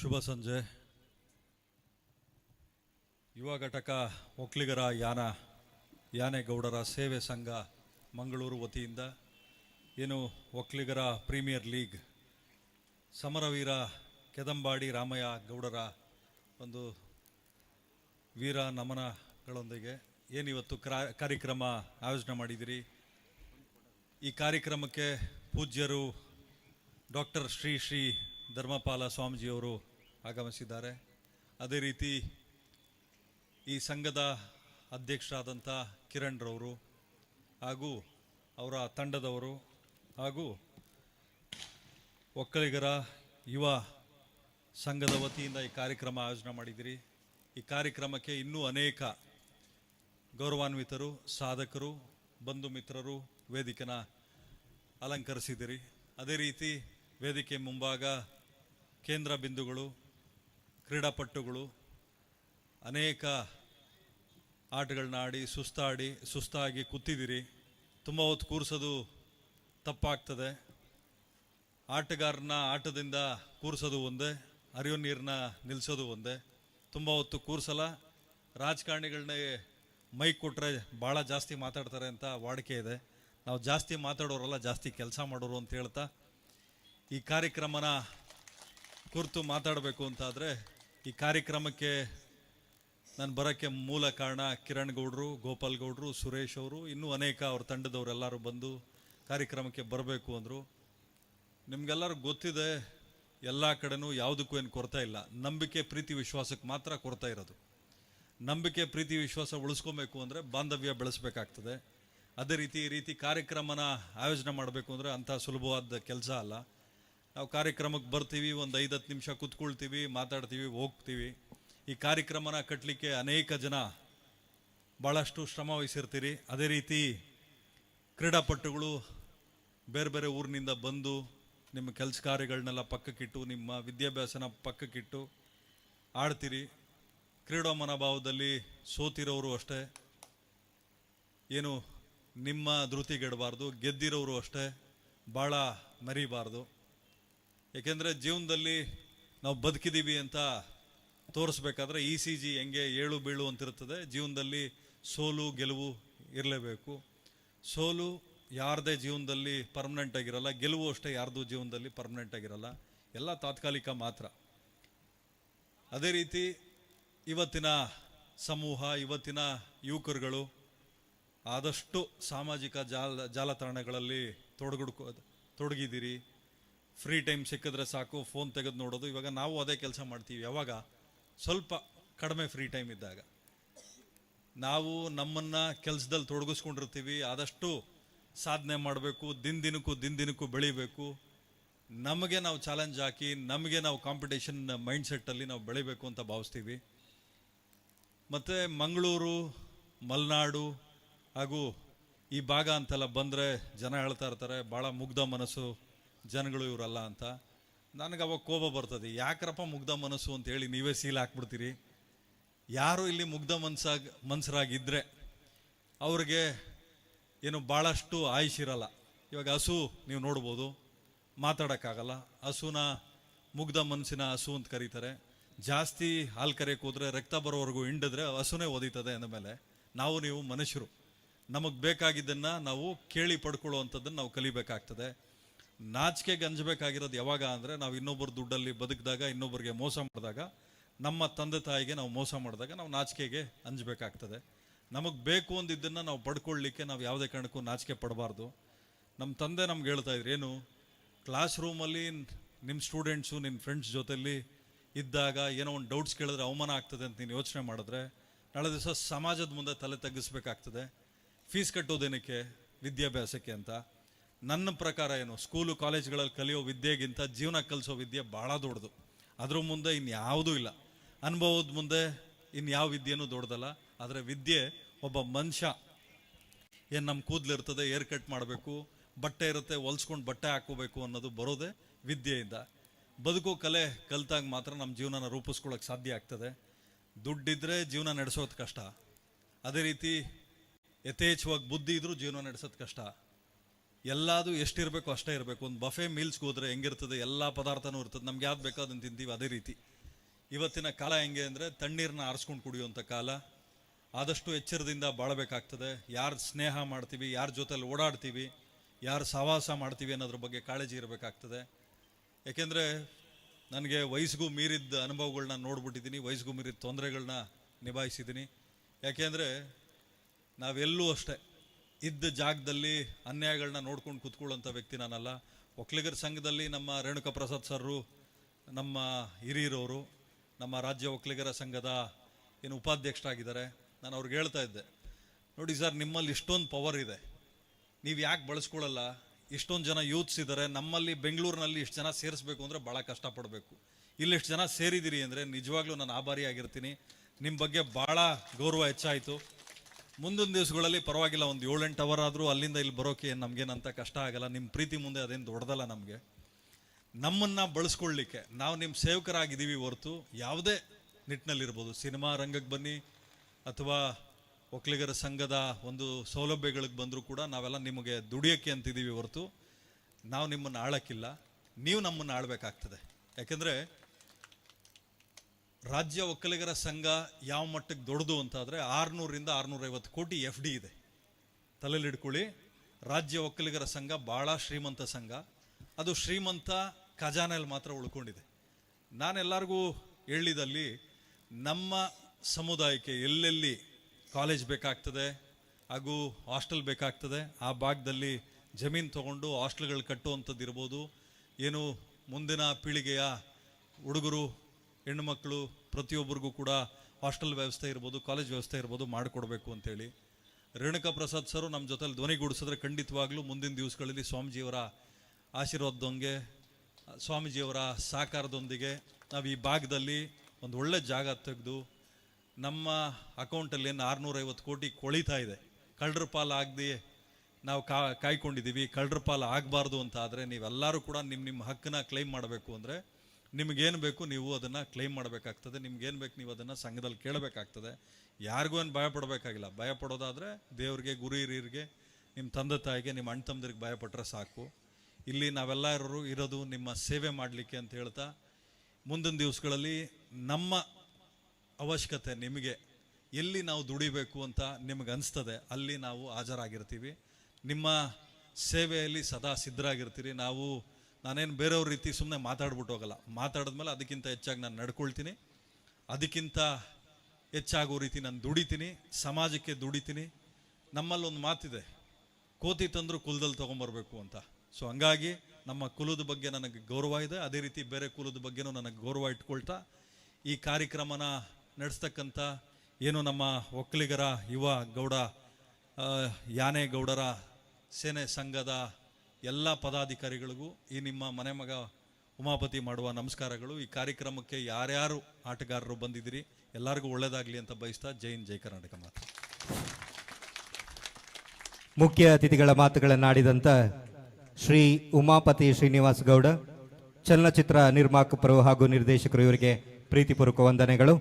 ಶುಭ ಸಂಜೆ. ಯುವ ಘಟಕ ಒಕ್ಕಲಿಗರ ಯಾನ, ಯಾನೆಗೌಡರ ಸೇವೆ ಸಂಘ ಮಂಗಳೂರು ವತಿಯಿಂದ ಏನು ಒಕ್ಕಲಿಗರ ಪ್ರೀಮಿಯರ್ ಲೀಗ್ ಸಮರವೀರ ಕೆದಂಬಾಡಿ ರಾಮಯ್ಯ ಗೌಡರ ಒಂದು ವೀರ ನಮನಗಳೊಂದಿಗೆ ಏನಿವತ್ತು ಕ್ರಾ, ಕಾರ್ಯಕ್ರಮ ಆಯೋಜನೆ ಮಾಡಿದಿರಿ. ಈ ಕಾರ್ಯಕ್ರಮಕ್ಕೆ ಪೂಜ್ಯರು ಡಾಕ್ಟರ್ ಶ್ರೀ ಶ್ರೀ ಧರ್ಮಪಾಲ ಸ್ವಾಮೀಜಿಯವರು ಆಗಮಿಸಿದ್ದಾರೆ. ಅದೇ ರೀತಿ ಈ ಸಂಘದ ಅಧ್ಯಕ್ಷರಾದಂಥ ಕಿರಣ್ ರವರು ಹಾಗೂ ಅವರ ತಂಡದವರು ಹಾಗೂ ಒಕ್ಕಲಿಗರ ಯುವ ಸಂಘದ ವತಿಯಿಂದ ಈ ಕಾರ್ಯಕ್ರಮ ಆಯೋಜನೆ ಮಾಡಿದಿರಿ ಈ ಕಾರ್ಯಕ್ರಮಕ್ಕೆ ಇನ್ನೂ ಅನೇಕ ಗೌರವಾನ್ವಿತರು, ಸಾಧಕರು, ಬಂಧು ಮಿತ್ರರು ವೇದಿಕೆನ ಅಲಂಕರಿಸಿದಿರಿ ಅದೇ ರೀತಿ ವೇದಿಕೆ ಮುಂಭಾಗ ಕೇಂದ್ರ ಬಿಂದುಗಳು ಕ್ರೀಡಾಪಟುಗಳು ಅನೇಕ ಆಟಗಳನ್ನ ಆಡಿ ಸುಸ್ತಾಡಿ, ಸುಸ್ತಾಗಿ ಕೂತಿದ್ದೀರಿ. ತುಂಬ ಹೊತ್ತು ಕೂರಿಸೋದು ತಪ್ಪಾಗ್ತದೆ. ಆಟಗಾರನ ಆಟದಿಂದ ಕೂರಿಸೋದು ಒಂದೇ, ಅರಿವು ನೀರನ್ನ ನಿಲ್ಲಿಸೋದು ಒಂದೇ. ತುಂಬ ಹೊತ್ತು ಕೂರಿಸಲ್ಲ. ರಾಜಕಾರಣಿಗಳನ್ನೇ ಮೈಕ್ ಕೊಟ್ಟರೆ ಭಾಳ ಜಾಸ್ತಿ ಮಾತಾಡ್ತಾರೆ ಅಂತ ವಾಡಿಕೆ ಇದೆ. ನಾವು ಜಾಸ್ತಿ ಮಾತಾಡೋರಲ್ಲ, ಜಾಸ್ತಿ ಕೆಲಸ ಮಾಡೋರು ಅಂತ ಹೇಳ್ತಾ ಈ ಕಾರ್ಯಕ್ರಮನ ಕುರಿತು ಮಾತಾಡಬೇಕು ಅಂತಾದರೆ ಈ ಕಾರ್ಯಕ್ರಮಕ್ಕೆ ನಾನು ಬರೋಕ್ಕೆ ಮೂಲ ಕಾರಣ ಕಿರಣ್ ಗೌಡ್ರು, ಗೋಪಾಲ್ ಗೌಡ್ರು, ಸುರೇಶ್ ಅವರು, ಇನ್ನೂ ಅನೇಕ ಅವ್ರ ತಂಡದವರೆಲ್ಲರೂ ಬಂದು ಕಾರ್ಯಕ್ರಮಕ್ಕೆ ಬರಬೇಕು ಅಂದರು. ನಿಮಗೆಲ್ಲರೂ ಗೊತ್ತಿದೆ, ಎಲ್ಲ ಕಡೆನೂ ಯಾವುದಕ್ಕೂ ಏನು ಕೊರತೆ ಇಲ್ಲ. ನಂಬಿಕೆ, ಪ್ರೀತಿ ವಿಶ್ವಾಸಕ್ಕೆ ಮಾತ್ರ ಕೊರತೆ ಇರೋದು. ನಂಬಿಕೆ, ಪ್ರೀತಿ, ವಿಶ್ವಾಸ ಉಳಿಸ್ಕೊಬೇಕು ಅಂದರೆ ಬಾಂಧವ್ಯ ಬೆಳೆಸಬೇಕಾಗ್ತದೆ. ಅದೇ ರೀತಿ ಈ ರೀತಿ ಕಾರ್ಯಕ್ರಮನ ಆಯೋಜನೆ ಮಾಡಬೇಕು ಅಂದರೆ ಅಂಥ ಸುಲಭವಾದ ಕೆಲಸ ಅಲ್ಲ. ನಾವು ಕಾರ್ಯಕ್ರಮಕ್ಕೆ ಬರ್ತೀವಿ, ಒಂದು ಐದು ಹತ್ತು ನಿಮಿಷ ಕೂತ್ಕೊಳ್ತೀವಿ, ಮಾತಾಡ್ತೀವಿ, ಹೋಗ್ತೀವಿ. ಈ ಕಾರ್ಯಕ್ರಮನ ಕಟ್ಟಲಿಕ್ಕೆ ಅನೇಕ ಜನ ಭಾಳಷ್ಟು ಶ್ರಮ ವಹಿಸಿರ್ತೀರಿ. ಅದೇ ರೀತಿ ಕ್ರೀಡಾಪಟುಗಳು ಬೇರೆ ಬೇರೆ ಊರಿನಿಂದ ಬಂದು ನಿಮ್ಮ ಕೆಲಸ ಕಾರ್ಯಗಳನ್ನೆಲ್ಲ ಪಕ್ಕಕ್ಕಿಟ್ಟು, ನಿಮ್ಮ ವಿದ್ಯಾಭ್ಯಾಸನ ಪಕ್ಕಕ್ಕಿಟ್ಟು ಆಡ್ತೀರಿ. ಕ್ರೀಡಾ ಮನೋಭಾವದಲ್ಲಿ ಸೋತಿರೋರು ಅಷ್ಟೇ. ಏನು ನಿಮ್ಮ ಧೃತಿಗೆಡಬಾರ್ದು ಗೆದ್ದಿರೋರು ಅಷ್ಟೇ. ಭಾಳ ಮರಿಬಾರ್ದು. ಏಕೆಂದರೆ ಜೀವನದಲ್ಲಿ ನಾವು ಬದುಕಿದ್ದೀವಿ ಅಂತ ತೋರಿಸ್ಬೇಕಾದ್ರೆ ಇ ಸಿ ಜಿ ಹೆಂಗೆ ಏಳು ಬೀಳು ಅಂತಿರ್ತದೆ ಜೀವನದಲ್ಲಿ ಸೋಲು, ಗೆಲುವು ಇರಲೇಬೇಕು. ಸೋಲು ಯಾರದೇ ಜೀವನದಲ್ಲಿ ಪರ್ಮನೆಂಟ್ ಆಗಿರಲ್ಲ, ಗೆಲುವು ಅಷ್ಟೇ ಯಾರ್ದು ಜೀವನದಲ್ಲಿ ಪರ್ಮನೆಂಟ್ ಆಗಿರಲ್ಲ. ಎಲ್ಲ ತಾತ್ಕಾಲಿಕ ಮಾತ್ರ. ಅದೇ ರೀತಿ ಇವತ್ತಿನ ಸಮೂಹ, ಇವತ್ತಿನ ಯುವಕರುಗಳು ಆದಷ್ಟು ಸಾಮಾಜಿಕ ಜಾಲ ಜಾಲತಾಣಗಳಲ್ಲಿ ತೊಡಗುಡ್ಕೊ ತೊಡಗಿದ್ದೀರಿ. ಫ್ರೀ ಟೈಮ್ ಸಿಕ್ಕಿದ್ರೆ ಸಾಕು ಫೋನ್ ತೆಗೆದು ನೋಡೋದು, ಇವಾಗ ನಾವು ಅದೇ ಕೆಲಸ ಮಾಡ್ತೀವಿ. ಯಾವಾಗ? ಸ್ವಲ್ಪ ಕಡಿಮೆ ಫ್ರೀ ಟೈಮ್ ಇದ್ದಾಗ. ನಾವು ನಮ್ಮನ್ನ ಕೆಲಸದಲ್ಲಿ ತೊಡಗಿಸ್ಕೊಂಡಿರ್ತೀವಿ, ಆದಷ್ಟು ಸಾಧನೆ ಮಾಡಬೇಕು ದಿನ ದಿನಕ್ಕೂ ದಿನ ದಿನಕ್ಕೂ ಬೆಳಿಬೇಕು. ನಮಗೆ ನಾವು ಚಾಲೆಂಜ್ ಹಾಕಿ, ನಮಗೆ ನಾವು ಕಾಂಪಿಟೇಷನ್ ಮೈಂಡ್ಸೆಟ್ಟಲ್ಲಿ ನಾವು ಬೆಳಿಬೇಕು ಅಂತ ಭಾವಿಸ್ತೀವಿ. ಮತ್ತು ಮಂಗಳೂರು, ಮಲೆನಾಡು ಹಾಗೂ ಈ ಭಾಗ ಅಂತೆಲ್ಲ ಬಂದರೆ ಜನ ಹೇಳ್ತಾ ಇರ್ತಾರೆ ಭಾಳ ಮುಗ್ಧ ಮನಸ್ಸು ಜನಗಳು ಇವರಲ್ಲ ಅಂತ. ನನಗೆ ಅವಾಗ ಕೋಪ ಬರ್ತದೆ, ಯಾಕ್ರಪ್ಪ ಮುಗ್ಧ ಮನಸ್ಸು ಅಂತ ಹೇಳಿ ನೀವೇ ಸೀಲ್ ಹಾಕ್ಬಿಡ್ತೀರಿ? ಯಾರು ಇಲ್ಲಿ ಮುಗ್ಧ ಮನ್ಸಾಗ ಮನ್ಸರಾಗಿದ್ದರೆ ಅವ್ರಿಗೆ ಏನು ಭಾಳಷ್ಟು ಆಯುಷಿರಲ್ಲ ಇವಾಗ ಹಸು ನೀವು ನೋಡ್ಬೋದು, ಮಾತಾಡೋಕ್ಕಾಗಲ್ಲ. ಹಸುನ ಮುಗ್ಧ ಮನಸ್ಸಿನ ಹಸು ಅಂತ ಕರೀತಾರೆ. ಜಾಸ್ತಿ ಹಾಲು ಕರೆಯಕ್ಕೆ ಹೋದರೆ ರಕ್ತ ಬರೋವರೆಗೂ ಹಿಂಡಿದ್ರೆ ಹಸುನೇ ಒದೀತದೆ ಅಂದಮೇಲೆ ನಾವು ನೀವು ಮನುಷ್ಯರು. ನಮಗೆ ಬೇಕಾಗಿದ್ದನ್ನು ನಾವು ಕೇಳಿ ಪಡ್ಕೊಳ್ಳುವಂಥದ್ದನ್ನು ನಾವು ಕಲಿಬೇಕಾಗ್ತದೆ. ನಾಚಿಕೆ ಗಂಜಬೇಕಾಗಿರೋದು ಯಾವಾಗ ಅಂದರೆ ನಾವು ಇನ್ನೊಬ್ಬರ ದುಡ್ಡಲ್ಲಿ ಬದುಕಿದಾಗ, ಇನ್ನೊಬ್ಬರಿಗೆ ಮೋಸ ಮಾಡಿದಾಗ, ನಮ್ಮ ತಂದೆ ತಾಯಿಗೆ ನಾವು ಮೋಸ ಮಾಡಿದಾಗ ನಾವು ನಾಚಿಕೆಗೆ ಅಂಜಬೇಕಾಗ್ತದೆ. ನಮಗೆ ಬೇಕು ಅಂದಿದ್ದನ್ನು ನಾವು ಪಡ್ಕೊಳ್ಳಿಕ್ಕೆ ನಾವು ಯಾವುದೇ ಕಾರಣಕ್ಕೂ ನಾಚಿಕೆ ಪಡಬಾರ್ದು. ನಮ್ಮ ತಂದೆ ನಮ್ಗೆ ಹೇಳ್ತಾ ಇದ್ರು, ಏನು ಕ್ಲಾಸ್ ರೂಮಲ್ಲಿ ನಿಮ್ಮ ಸ್ಟೂಡೆಂಟ್ಸು ನಿನ್ನ ಫ್ರೆಂಡ್ಸ್ ಜೊತೆಲಿ ಇದ್ದಾಗ ಏನೋ ಒಂದು ಡೌಟ್ಸ್ ಕೇಳಿದ್ರೆ ಅವಮಾನ ಆಗ್ತದೆ ಅಂತ ನೀನು ಯೋಚನೆ ಮಾಡಿದ್ರೆ, ನಾಳೆ ದಿವಸ ಸಮಾಜದ ಮುಂದೆ ತಲೆ ತಗ್ಗಿಸ್ಬೇಕಾಗ್ತದೆ. ಫೀಸ್ ಕಟ್ಟೋದೇನಕ್ಕೆ? ವಿದ್ಯಾಭ್ಯಾಸಕ್ಕೆ ಅಂತ. ನನ್ನ ಪ್ರಕಾರ ಏನು ಸ್ಕೂಲು ಕಾಲೇಜ್ಗಳಲ್ಲಿ ಕಲಿಯೋ ವಿದ್ಯೆಗಿಂತ ಜೀವನ ಕಲಿಸೋ ವಿದ್ಯೆ ಭಾಳ ದೊಡ್ಡದು. ಅದ್ರ ಮುಂದೆ ಇನ್ಯಾವುದೂ ಇಲ್ಲ. ಅನುಭವದ ಮುಂದೆ ಇನ್ಯಾವ ವಿದ್ಯೆನೂ ದೊಡ್ಡದಲ್ಲ. ಆದರೆ ವಿದ್ಯೆ ಒಬ್ಬ ಮನುಷ್ಯ. ಏನು ನಮ್ಮ ಕೂದಲಿರ್ತದೆ ಏರ್ ಕಟ್ ಮಾಡಬೇಕು, ಬಟ್ಟೆ ಇರುತ್ತೆ, ಹೊಲ್ಸ್ಕೊಂಡು ಬಟ್ಟೆ ಹಾಕೋಬೇಕು ಅನ್ನೋದು ಬರೋದೇ ವಿದ್ಯೆಯಿಂದ. ಬದುಕು ಕಲೆ ಕಲ್ತಾಗ ಮಾತ್ರ ನಮ್ಮ ಜೀವನನ ರೂಪಿಸ್ಕೊಳ್ಳೋಕೆ ಸಾಧ್ಯ ಆಗ್ತದೆ. ದುಡ್ಡಿದ್ರೆ ಜೀವನ ನಡೆಸೋದು ಕಷ್ಟ. ಅದೇ ರೀತಿ ಯಥೇಚ್ಛವಾಗಿ ಬುದ್ಧಿ ಇದ್ರೂ ಜೀವನ ನಡೆಸೋದು ಕಷ್ಟ. ಎಲ್ಲದು ಎಷ್ಟಿರಬೇಕು ಅಷ್ಟೇ ಇರಬೇಕು. ಒಂದು ಬಫೆ ಮೀಲ್ಸ್ಗೆ ಹೋದ್ರೆ ಹೆಂಗಿರ್ತದೆ, ಎಲ್ಲ ಪದಾರ್ಥನೂ ಇರ್ತದೆ. ನಮ್ಗೆ ಯಾವ್ದು ಬೇಕೋ ಅದನ್ನು ತಿಂತೀವಿ ಅದೇ ರೀತಿ. ಇವತ್ತಿನ ಕಾಲ ಹೆಂಗೆ ಅಂದರೆ ತಣ್ಣೀರನ್ನ ಆರಿಸ್ಕೊಂಡು ಕುಡಿಯುವಂಥ ಕಾಲ. ಆದಷ್ಟು ಎಚ್ಚರದಿಂದ ಬಾಳಬೇಕಾಗ್ತದೆ. ಯಾರು ಸ್ನೇಹ ಮಾಡ್ತೀವಿ, ಯಾರ ಜೊತೆಲಿ ಓಡಾಡ್ತೀವಿ, ಯಾರು ಸಹವಾಸ ಮಾಡ್ತೀವಿ ಅನ್ನೋದ್ರ ಬಗ್ಗೆ ಕಾಳಜಿ ಇರಬೇಕಾಗ್ತದೆ. ಯಾಕೆಂದರೆ ನನಗೆ ವಯಸ್ಸಿಗೂ ಮೀರಿದ ಅನುಭವಗಳನ್ನ ನೋಡ್ಬಿಟ್ಟಿದ್ದೀನಿ ವಯಸ್ಸಿಗೂ ಮೀರಿದ ತೊಂದರೆಗಳನ್ನ ನಿಭಾಯಿಸಿದ್ದೀನಿ ಯಾಕೆಂದರೆ ನಾವೆಲ್ಲೂ ಅಷ್ಟೇ. ಇದ್ದ ಜಾಗದಲ್ಲಿ ಅನ್ಯಾಯಗಳನ್ನ ನೋಡ್ಕೊಂಡು ಕೂತ್ಕೊಳ್ಳೋಂಥ ವ್ಯಕ್ತಿ ನಾನಲ್ಲ. ಒಕ್ಕಲಿಗರ ಸಂಘದಲ್ಲಿ ನಮ್ಮ ರೇಣುಕಾ ಪ್ರಸಾದ್ ಸರ್ರು, ನಮ್ಮ ಹಿರಿಯರವರು, ನಮ್ಮ ರಾಜ್ಯ ಒಕ್ಕಲಿಗರ ಸಂಘದ ಏನು ಉಪಾಧ್ಯಕ್ಷರಾಗಿದ್ದಾರೆ. ನಾನು ಅವ್ರಿಗೆ ಹೇಳ್ತಾ ಇದ್ದೆ, ನೋಡಿ ಸರ್, ನಿಮ್ಮಲ್ಲಿ ಇಷ್ಟೊಂದು ಪವರ್ ಇದೆ. ನೀವು ಯಾಕೆ ಬಳಸ್ಕೊಳ್ಳಲ್ಲ? ಇಷ್ಟೊಂದು ಜನ ಯೂತ್ಸ್ ಇದ್ದಾರೆ ನಮ್ಮಲ್ಲಿ ಬೆಂಗಳೂರಿನಲ್ಲಿ ಇಷ್ಟು ಜನ ಸೇರಿಸ್ಬೇಕು ಅಂದರೆ ಭಾಳ ಕಷ್ಟಪಡಬೇಕು. ಇಲ್ಲಿ ಇಷ್ಟು ಜನ ಸೇರಿದ್ದೀರಿ ಅಂದರೆ ನಿಜವಾಗ್ಲೂ ನಾನು ಆಭಾರಿಯಾಗಿರ್ತೀನಿ. ನಿಮ್ಮ ಬಗ್ಗೆ ಭಾಳ ಗೌರವ ಹೆಚ್ಚಾಯಿತು. ಮುಂದಿನ ದಿವಸಗಳಲ್ಲಿ ಪರವಾಗಿಲ್ಲ, ಒಂದು ಏಳೆಂಟು ಅವರ್ ಆದರೂ ಅಲ್ಲಿಂದ ಇಲ್ಲಿ ಬರೋಕೆ ನಮಗೇನಂತ ಕಷ್ಟ ಆಗಲ್ಲ. ನಿಮ್ಮ ಪ್ರೀತಿ ಮುಂದೆ ಅದೇನು ದೊಡ್ಡದಲ್ಲ ನಮಗೆ. ನಮ್ಮನ್ನು ಬಳಸ್ಕೊಳ್ಳಿಕ್ಕೆ ನಾವು ನಿಮ್ಮ ಸೇವಕರಾಗಿದ್ದೀವಿ ಹೊರತು ಯಾವುದೇ ನಿಟ್ಟಿನಲ್ಲಿರ್ಬೋದು. ಸಿನಿಮಾ ರಂಗಕ್ಕೆ ಬನ್ನಿ, ಅಥವಾ ಒಕ್ಕಲಿಗರ ಸಂಘದ ಒಂದು ಸೌಲಭ್ಯಗಳಿಗೆ ಬಂದರೂ ಕೂಡ ನಾವೆಲ್ಲ ನಿಮಗೆ ದುಡಿಯೋಕ್ಕೆ ಅಂತಿದ್ದೀವಿ ಹೊರತು ನಾವು ನಿಮ್ಮನ್ನು ಆಳಕ್ಕಿಲ್ಲ. ನೀವು ನಮ್ಮನ್ನು ಆಳಬೇಕಾಗ್ತದೆ. ಯಾಕೆಂದರೆ ರಾಜ್ಯ ಒಕ್ಕಲಿಗರ ಸಂಘ ಯಾವ ಮಟ್ಟಕ್ಕೆ ದೊಡ್ಡದು ಅಂತಾದರೆ ಆರುನೂರಿಂದ ಆರುನೂರೈವತ್ತು ಕೋಟಿ ಎಫ್ ಡಿ ಇದೆ. ತಲೆಲಿಡ್ಕೊಳ್ಳಿ ರಾಜ್ಯ ಒಕ್ಕಲಿಗರ ಸಂಘ ಭಾಳ ಶ್ರೀಮಂತ ಸಂಘ. ಅದು ಶ್ರೀಮಂತ ಖಜಾನೆಯಲ್ಲಿ ಮಾತ್ರ ಉಳ್ಕೊಂಡಿದೆ. ನಾನೆಲ್ಲರಿಗೂ ಹೇಳಿದಲ್ಲಿ ನಮ್ಮ ಸಮುದಾಯಕ್ಕೆ ಎಲ್ಲೆಲ್ಲಿ ಕಾಲೇಜ್ ಬೇಕಾಗ್ತದೆ ಹಾಗೂ ಹಾಸ್ಟೆಲ್ ಬೇಕಾಗ್ತದೆ, ಆ ಭಾಗದಲ್ಲಿ ಜಮೀನು ತಗೊಂಡು ಹಾಸ್ಟೆಲ್ಗಳು ಕಟ್ಟುವಂಥದ್ದು ಇರ್ಬೋದು ಏನು ಮುಂದಿನ ಪೀಳಿಗೆಯ ಹುಡುಗರು ಹೆಣ್ಣುಮಕ್ಕಳು ಪ್ರತಿಯೊಬ್ಬರಿಗೂ ಕೂಡ ಹಾಸ್ಟೆಲ್ ವ್ಯವಸ್ಥೆ ಇರ್ಬೋದು, ಕಾಲೇಜ್ ವ್ಯವಸ್ಥೆ ಇರ್ಬೋದು ಮಾಡಿಕೊಡ್ಬೇಕು ಅಂತೇಳಿ. ರೇಣುಕಾ ಪ್ರಸಾದ್ ಸರು ನಮ್ಮ ಜೊತೆಲಿ ಧ್ವನಿಗೂಡಿಸಿದ್ರೆ ಖಂಡಿತವಾಗ್ಲೂ ಮುಂದಿನ ದಿವಸಗಳಲ್ಲಿ ಸ್ವಾಮೀಜಿಯವರ ಆಶೀರ್ವಾದದೊಂದಿಗೆ, ಸ್ವಾಮೀಜಿಯವರ ಸಹಕಾರದೊಂದಿಗೆ ನಾವು ಈ ಭಾಗದಲ್ಲಿ ಒಂದು ಒಳ್ಳೆ ಜಾಗ ತೆಗೆದು ನಮ್ಮ ಅಕೌಂಟಲ್ಲಿ ಏನು ಆರುನೂರೈವತ್ತು ಕೋಟಿ ಕೊಳಿತಾ ಇದೆ. ಕಳ್ಳರ ಪಾಲು ಆಗದೆ ನಾವು ಕಾ, ಕಾಯ್ಕೊಂಡಿದ್ದೀವಿ. ಕಳ್ಳರ ಪಾಲು ಆಗಬಾರ್ದು ಅಂತ ಆದರೆ ನೀವೆಲ್ಲರೂ ಕೂಡ ನಿಮ್ಮ ನಿಮ್ಮ ಹಕ್ಕನ್ನ ಕ್ಲೈಮ್ ಮಾಡಬೇಕು ಅಂದರೆ ನಿಮಗೇನು ಬೇಕು ನೀವು ಅದನ್ನು ಕ್ಲೈಮ್ ಮಾಡಬೇಕಾಗ್ತದೆ, ನಿಮ್ಗೇನು ಬೇಕು ನೀವು ಅದನ್ನು ಸಂಘದಲ್ಲಿ ಕೇಳಬೇಕಾಗ್ತದೆ. ಯಾರಿಗೂ ಏನು ಭಯ ಪಡಬೇಕಾಗಿಲ್ಲ. ದೇವ್ರಿಗೆ, ಗುರು ಹಿರಿಯರಿಗೆ ನಿಮ್ಮ ತಂದೆ ತಾಯಿಗೆ, ನಿಮ್ಮ ಅಣ್ಣ ತಮ್ಮದಿರಿಗೆ ಭಯಪಟ್ಟರೆ ಸಾಕು. ಇಲ್ಲಿ ನಾವೆಲ್ಲರೂ ಇರೋದು ನಿಮ್ಮ ಸೇವೆ ಮಾಡಲಿಕ್ಕೆ ಅಂತ ಹೇಳ್ತಾ, ಮುಂದಿನ ದಿವಸಗಳಲ್ಲಿ ನಮ್ಮ ಅವಶ್ಯಕತೆ ನಿಮಗೆ, ಎಲ್ಲಿ ನಾವು ದುಡಿಬೇಕು ಅಂತ ನಿಮಗೆ ಅನಿಸ್ತದೆ, ಅಲ್ಲಿ ನಾವು ಹಾಜರಾಗಿರ್ತೀವಿ. ನಿಮ್ಮ ಸೇವೆಯಲ್ಲಿ ಸದಾ ಸಿದ್ಧರಾಗಿರ್ತೀರಿ. ನಾವು ನಾನೇನು ಬೇರೆಯವ್ರ ರೀತಿ ಸುಮ್ಮನೆ ಮಾತಾಡ್ಬಿಟ್ಟು ಹೋಗಲ್ಲ. ಮಾತಾಡಿದ್ಮೇಲೆ ಅದಕ್ಕಿಂತ ಹೆಚ್ಚಾಗಿ ನಾನು ನಡ್ಕೊಳ್ತೀನಿ. ಅದಕ್ಕಿಂತ ಹೆಚ್ಚಾಗೋ ರೀತಿ ನಾನು ದುಡಿತೀನಿ. ಸಮಾಜಕ್ಕೆ ದುಡಿತೀನಿ. ನಮ್ಮಲ್ಲಿ ಒಂದು ಮಾತಿದೆ. ಕೋತಿ ತಂದರೂ ಕುಲದಲ್ಲಿ ತೊಗೊಂಬರ್ಬೇಕು ಅಂತ. ಸೊ ಹಂಗಾಗಿ ನಮ್ಮ ಕುಲದ ಬಗ್ಗೆ ನನಗೆ ಗೌರವ ಇದೆ. ಅದೇ ರೀತಿ ಬೇರೆ ಕುಲದ ಬಗ್ಗೆನೂ ನನಗೆ ಗೌರವ ಇಟ್ಕೊಳ್ತಾ, ಈ ಕಾರ್ಯಕ್ರಮನ ನಡೆಸ್ತಕ್ಕಂಥ ಏನು ನಮ್ಮ ಒಕ್ಕಲಿಗರ ಯುವ ಗೌಡ ಯಾನೆ ಗೌಡರ ಸೇನೆ ಸಂಘದ ಎಲ್ಲ ಪದಾಧಿಕಾರಿಗಳಿಗೂ ಈ ನಿಮ್ಮ ಮನೆ ಮಗ ಉಮಾಪತಿ ಮಾಡುವ ನಮಸ್ಕಾರಗಳು. ಈ ಕಾರ್ಯಕ್ರಮಕ್ಕೆ ಯಾರ್ಯಾರು ಆಟಗಾರರು ಬಂದಿದ್ದೀರಿ, ಎಲ್ಲರಿಗೂ ಒಳ್ಳೇದಾಗಲಿ ಅಂತ ಬಯಸ್ತಾ ಜೈನ್ ಜೈ ಕರ್ನಾಟಕ ಮಾತು. ಮುಖ್ಯ ಅತಿಥಿಗಳ ಮಾತುಗಳನ್ನಾಡಿದಂಥ ಶ್ರೀ ಉಮಾಪತಿ ಶ್ರೀನಿವಾಸ್ ಗೌಡ, ಚಲನಚಿತ್ರ ನಿರ್ಮಾಪಕರು ಹಾಗೂ ನಿರ್ದೇಶಕರು ಇವರಿಗೆ ಪ್ರೀತಿಪೂರ್ವಕ ವಂದನೆಗಳು.